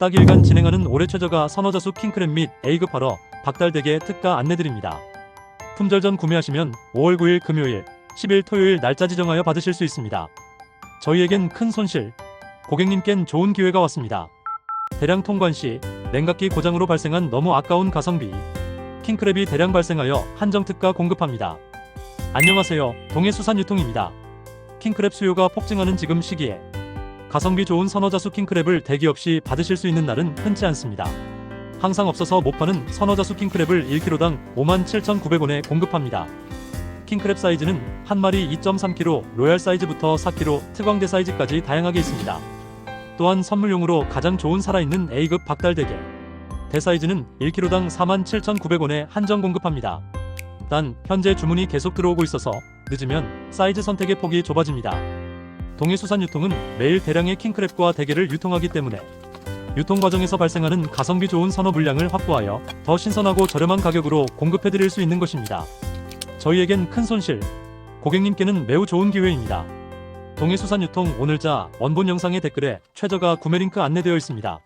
딱 일간 진행하는 올해 최저가 선어자수 킹크랩 및 A급 하러 박달대게 특가 안내드립니다. 품절 전 구매하시면 5월 9일 금요일, 10일 토요일 날짜 지정하여 받으실 수 있습니다. 저희에겐 큰 손실, 고객님께는 좋은 기회가 왔습니다. 대량 통관 시 냉각기 고장으로 발생한 너무 아까운 가성비, 킹크랩이 대량 발생하여 한정 특가 공급합니다. 안녕하세요. 동해수산유통입니다. 킹크랩 수요가 폭증하는 지금 시기에 가성비 좋은 선어자수 킹크랩을 대기 없이 받으실 수 있는 날은 흔치 않습니다. 항상 없어서 못 파는 선어자수 킹크랩을 1kg당 57,900원에 공급합니다. 킹크랩 사이즈는 한 마리 2.3kg, 로얄 사이즈부터 4kg, 특광대 사이즈까지 다양하게 있습니다. 또한 선물용으로 가장 좋은 살아있는 A급 박달대게 대사이즈는 1kg당 47,900원에 한정 공급합니다. 단 현재 주문이 계속 들어오고 있어서 늦으면 사이즈 선택의 폭이 좁아집니다. 동해수산 유통은 매일 대량의 킹크랩과 대게를 유통하기 때문에 유통 과정에서 발생하는 가성비 좋은 선어 물량을 확보하여 더 신선하고 저렴한 가격으로 공급해드릴 수 있는 것입니다. 저희에겐 큰 손실, 고객님께는 매우 좋은 기회입니다. 동해수산 유통 오늘자 원본 영상의 댓글에 최저가 구매 링크 안내되어 있습니다.